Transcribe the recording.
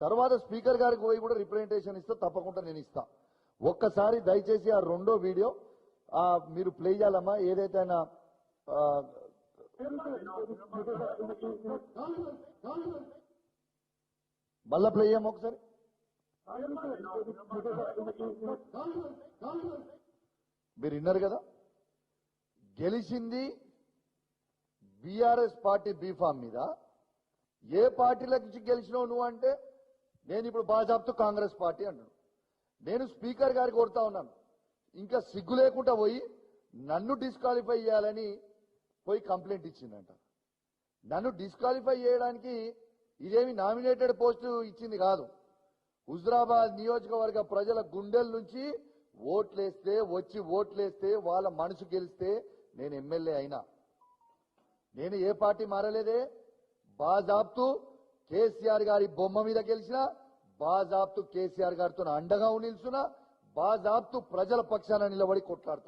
తర్వాత స్పీకర్ గారికి పోయి కూడా రిప్రజెంటేషన్ ఇస్తే తప్పకుండా నేను ఇస్తా. ఒక్కసారి దయచేసి ఆ రెండో వీడియో ఆ మీరు ప్లే చేయాలమ్మా ఏదైతే ఆయన మళ్ళా ప్లే చేయమ్మా ఒకసారి. మీరు విన్నారు కదా? గెలిచింది బీఆర్ఎస్ పార్టీ బీఫామ్ మీద. ఏ పార్టీలకు నుంచి గెలిచినావు నువ్వు అంటే? నేను ఇప్పుడు బాజాబ్తు కాంగ్రెస్ పార్టీ అంటున్నాను నేను స్పీకర్ గారి కోరుతా ఉన్నాను. ఇంకా సిగ్గు లేకుండా పోయి నన్ను డిస్క్వాలిఫై చేయాలని పోయి కంప్లైంట్ ఇచ్చిందంట. నన్ను డిస్క్వాలిఫై చేయడానికి ఇదేమి నామినేటెడ్ పోస్టు ఇచ్చింది కాదు. హుజరాబాద్ నియోజకవర్గ ప్రజల గుండెల నుంచి ఓట్లేస్తే వచ్చి ఓట్లేస్తే వాళ్ళ మనసు గెలిస్తే నేను ఎమ్మెల్యే అయినా. నేను ఏ పార్టీ మారలేదే? బాజాబ్తు కేసీఆర్ గారి బొమ్మ మీద గెలిచిన బాజాబ్తు కేసీఆర్ గారితో అండగా నిలుచున్నా బాజాబ్తు ప్రజల పక్షాన నిలబడి కొట్లాడతా